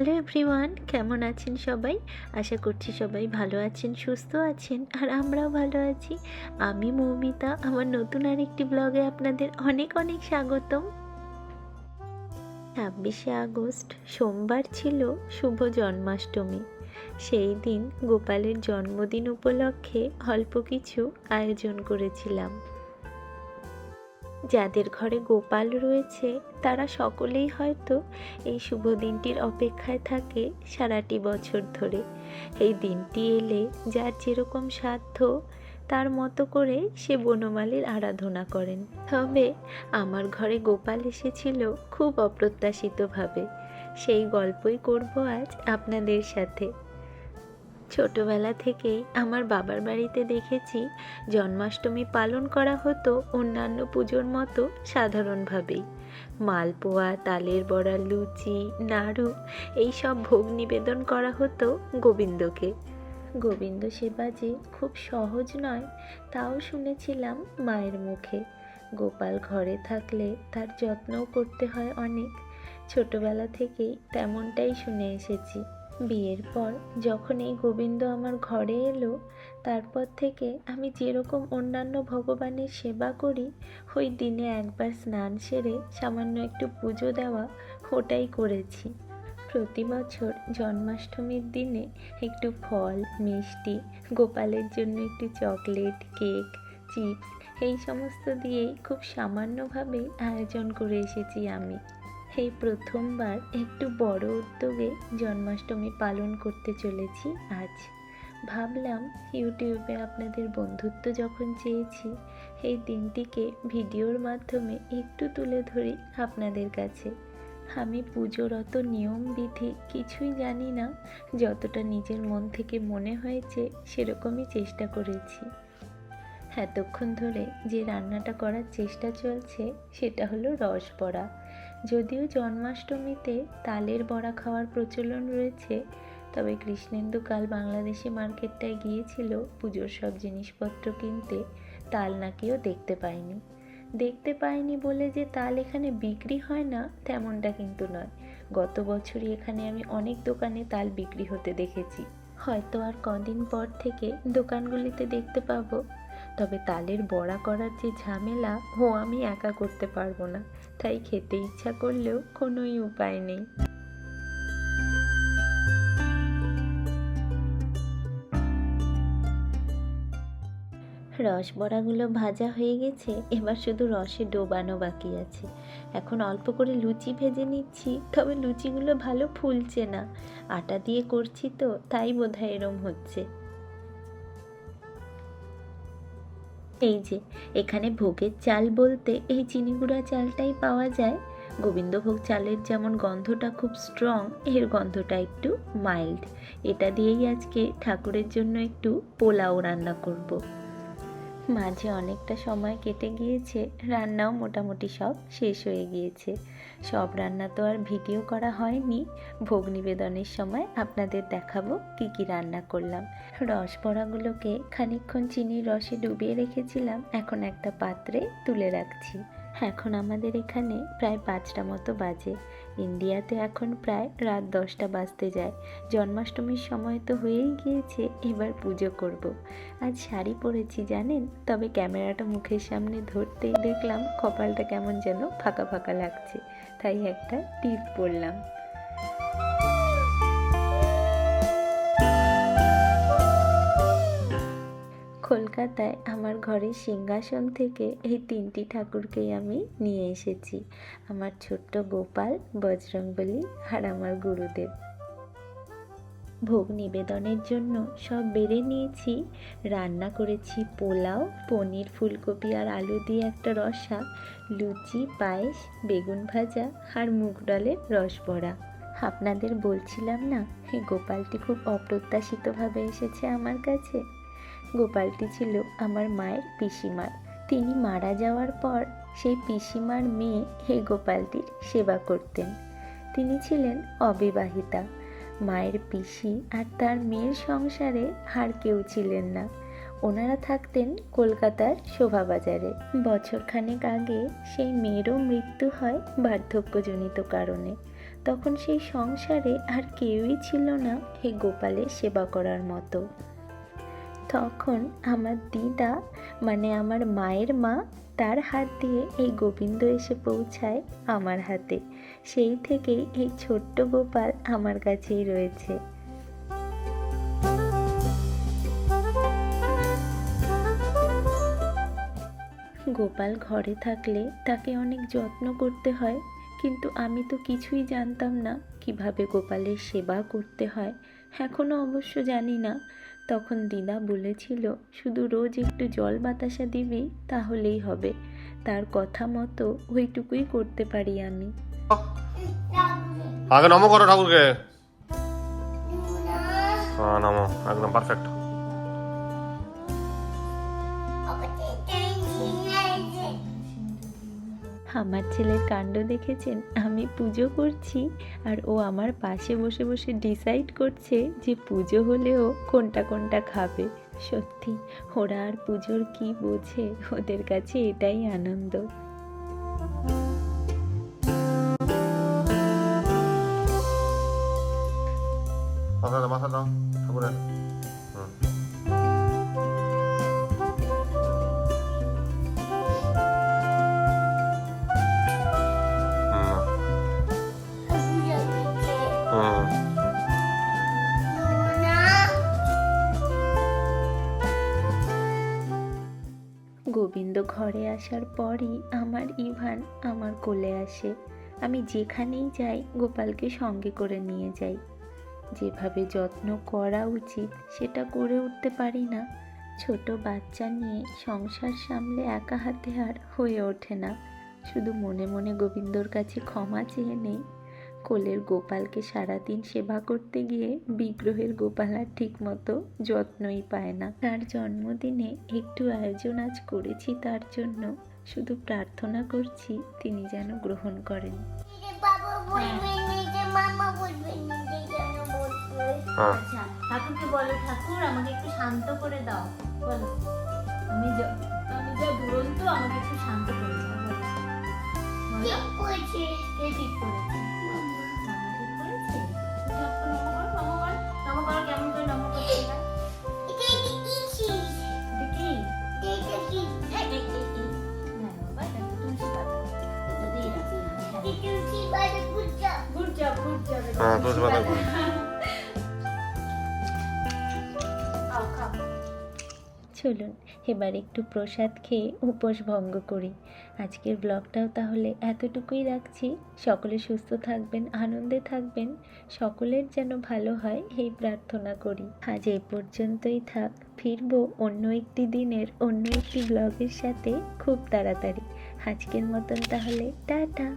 Hello everyone কেমন আছেন সবাই? আশা করছি সবাই ভালো আছেন, সুস্থ আছেন, আর আমরাও ভালো আছি। আমি মৌমিতা, আমার নতুন আরেকটি ব্লগে আপনাদের অনেক অনেক স্বাগতম। ছাব্বিশে আগস্ট, সোমবার ছিল শুভ জন্মাষ্টমী। সেই দিন গোপালের জন্মদিন উপলক্ষে অল্প কিছু আয়োজন করেছিলাম। যাদের ঘরে গোপাল রয়েছে, তারা সকলেই হয়তো এই শুভ দিনটির অপেক্ষায় থাকে সারাটি বছর ধরে। এই দিনটি এলে যার যেরকম সাধ্য, তার মতো করে সে বনমালীর আরাধনা করেন। তবে আমার ঘরে গোপাল এসেছিল খুব অপ্রত্যাশিতভাবে। সেই গল্পই করব আজ আপনাদের সাথে। ছোটবেলা থেকেই আমার বাবার বাড়িতে দেখেছি জন্মাষ্টমী পালন করা হতো অন্যান্য পুজোর মতো সাধারণভাবেই। মালপোয়া, তালের বড়া, লুচি, নাড়ু এই সব ভোগ নিবেদন করা হতো গোবিন্দকে। গোবিন্দ সেবা যে খুব সহজ নয়, তাও শুনেছিলাম মায়ের মুখে। গোপাল ঘরে থাকলে তার যত্নও করতে হয় অনেক। ছোটবেলা থেকেই তেমনটাই শুনে এসেছি। বিয়ের পর যখন এই গোবিন্দ আমার ঘরে এলো, তারপর থেকে আমি যেরকম অন্যান্য ভগবানের সেবা করি, ওই দিনে একবার স্নান সেরে সামান্য একটু পুজো দেওয়া ওটাই করেছি। প্রতি বছর জন্মাষ্টমীর দিনে একটু ফল, মিষ্টি, গোপালের জন্য একটু চকলেট, কেক, চিপস, এই সমস্ত দিয়েই খুব সামান্যভাবেই আয়োজন করে এসেছি আমি। এই প্রথমবার একটু বড় উদ্যোগে জন্মাষ্টমী পালন করতে চলেছি আজ। ভাবলাম ইউটিউবে আপনাদের বন্ধুত্ব যখন চেয়েছি, এই দিনটিকে ভিডিওর মাধ্যমে একটু তুলে ধরি আপনাদের কাছে। আমি পুজোর অত নিয়ম বিধি কিছুই জানি না, যতটা নিজের মন থেকে মনে হয়েছে সেরকমই চেষ্টা করেছি। এতক্ষণ ধরে যে রান্নাটা করার চেষ্টা চলছে, সেটা হলো রস বড়া যদিও জন্মাষ্টমীতে তালের বড়া খাওয়ার প্রচলন রয়েছে, তবে কৃষ্ণেন্দু কাল বাংলাদেশি মার্কেটটায় গিয়েছিল পুজোর সব জিনিসপত্র কিনতে, তাল নাকিও দেখতে পায়নি। দেখতে পাইনি বলে যে তাল এখানে বিক্রি হয় না, তেমনটা কিন্তু নয়। গত বছরই এখানে আমি অনেক দোকানে তাল বিক্রি হতে দেখেছি। হয়তো আর কদিন পর থেকে দোকানগুলিতে দেখতে পাবো। তবে তালের বড়া করার যে ঝামেলা, ও আমি একা করতে পারব না। তাই খেতে ইচ্ছা করলেও কোনোই উপায় নেই। রস বড়াগুলো ভাজা হয়ে গেছে, এবার শুধু রসে ডোবানো বাকি আছে। এখন অল্প করে লুচি ভেজে নিচ্ছি, তবে লুচিগুলো ভালো ফুলছে না। আটা দিয়ে করছি তো, তাই বোধহয় এরম হচ্ছে। এই যে, এখানে ভোগের চাল বলতে এই চিনি গুঁড়া চালটাই পাওয়া যায়। গোবিন্দভোগ চালের যেমন গন্ধটা খুব স্ট্রং এর গন্ধটা একটু মাইল্ড এটা দিয়েই আজকে ঠাকুরের জন্য একটু পোলাও রান্না করব। মাঝে অনেকটা সময় কেটে গিয়েছে, রান্নাও মোটামুটি সব শেষ হয়ে গিয়েছে। সব রান্না তো আর ভিডিও করা হয়নি। ভোগ নিবেদনের সময় আপনাদের দেখাবো কি কি রান্না করলাম। রস বড়াগুলোকে খানিকক্ষণ চিনির রসে ডুবিয়ে রেখেছিলাম। এখন একটা পাত্রে তুলে রাখছি। এখন আমাদের এখানে প্রায় পাঁচটা মতো বাজে। ইন্ডিয়াতে এখন প্রায় রাত দশটা বাজতে যায়। জন্মাষ্টমীর সময় তো হয়েই গিয়েছে, এবার পুজো করব। আজ শাড়ি পরেছি, জানেন? তবে ক্যামেরাটা মুখের সামনে ধরতেই দেখলাম কপালটা কেমন যেন ফাঁকা ফাঁকা লাগছে। তাই একটা টিপ পড়লাম। কলকাতায় আমার ঘরের সিংহাসন থেকে এই তিনটি ঠাকুরকেই আমি নিয়ে এসেছি। আমার ছোট্ট গোপাল, বজরংবলী আর আমার গুরুদেব। ভোগ নিবেদনের জন্য সব বেড়ে নিয়েছি। রান্না করেছি পোলাও, পনির, ফুলকপি আর আলু দিয়ে একটা রসা, লুচি, পায়েস, বেগুন ভাজা আর মুগ ডালের রস বড়া। আপনাদের বলছিলাম না এই গোপালটি খুব অপ্রত্যাশিতভাবে এসেছে আমার কাছে? গোপালটি ছিল আমার মায়ের পিসিমার। তিনি মারা যাওয়ার পর সেই পিসিমার মেয়ে এই গোপালটির সেবা করতেন। তিনি ছিলেন অবিবাহিতা। মায়ের পিসি আর তার মেয়ের সংসারে আর কেউ ছিলেন না। ওনারা থাকতেন কলকাতার শোভাবাজারে। বছরখানেক আগে সেই মেয়েরও মৃত্যু হয় বার্ধক্যজনিত কারণে। তখন সেই সংসারে আর কেউই ছিল না, হে গোপালের সেবা করার মতো। তখন আমার দিদা মানে আমার মায়ের মা, তার হাত দিয়ে এই গোবিন্দ এসে পৌঁছায় আমার হাতে। সেই থেকেই এই ছোট্ট গোপাল আমার কাছেই রয়েছে। গোপাল ঘরে থাকলে তাকে অনেক যত্ন করতে হয়, কিন্তু আমি তো কিছুই জানতাম না কীভাবে গোপালের সেবা করতে হয়। এখনও অবশ্য জানি না। তখন দিদা বলেছিল শুধু রোজ একটু জল বাতাসা দিবি তাহলেই হবে। তার কথা মতো ওইটুকুই করতে পারি আমি। আগে নমো করো ঠাকুরকে। হ্যাঁ নমো। একদম পারফেক্ট আমার ছেলের কাণ্ড দেখেছেন, আমি পুজো করছি। আর ও আমার পাশে বসে বসে ডিসাইড করছে যে পুজো হলেও কোনটা কোনটা খাবে। সত্যি, ওরা আর পুজোর কি বোঝে? ওদের কাছে এটাই আনন্দ। গোবিন্দ ঘরে আসার পরই আমার ইভান আমার কোলে আসে। আমি যেখানেই যাই, গোপালকে সঙ্গে করে নিয়ে যাই। যেভাবে যত্ন করা উচিত, সেটা করে উঠতে পারি না। ছোট বাচ্চা নিয়ে সংসার সামলে একা হাতে আর হয়ে ওঠে না। শুধু মনে মনে গোবিন্দর কাছে ক্ষমা চেয়ে নেই। কোলের গোপালকে সারাদিন সেবা করতে গিয়ে বিগ্রহের গোপাল আর ঠিক মতো যত্নই পায় না। তার জন্মদিনে একটু আয়োজন আজ করেছি তার জন্য শুধু প্রার্থনা করছি তিনি যেন গ্রহণ করেন। হ্যাঁ। আচ্ছা ঠাকুরকে বলো ঠাকুর আমাকে একটু শান্ত করে দাও। বলো। আমি যা- আমি যা দুরন্ত আমাকে একটু শান্ত করে দাও। বলো। ঠিক করেছে কে ঠিক করেছে? খাও খাও চলুন, এবার একটু প্রসাদ খেয়ে উপোস ভঙ্গ করি। আজকের ব্লগটাও তাহলে এতটুকুই রাখছি। সকলে সুস্থ থাকবেন, আনন্দে থাকবেন। সকলের যেন ভালো হয় এই প্রার্থনা করি। আজ এই পর্যন্তই থাক। ফিরবো অন্য একটি দিনের, অন্য একটি ব্লগের সাথে খুব তাড়াতাড়ি। আজকের মতন তাহলে, টাটা।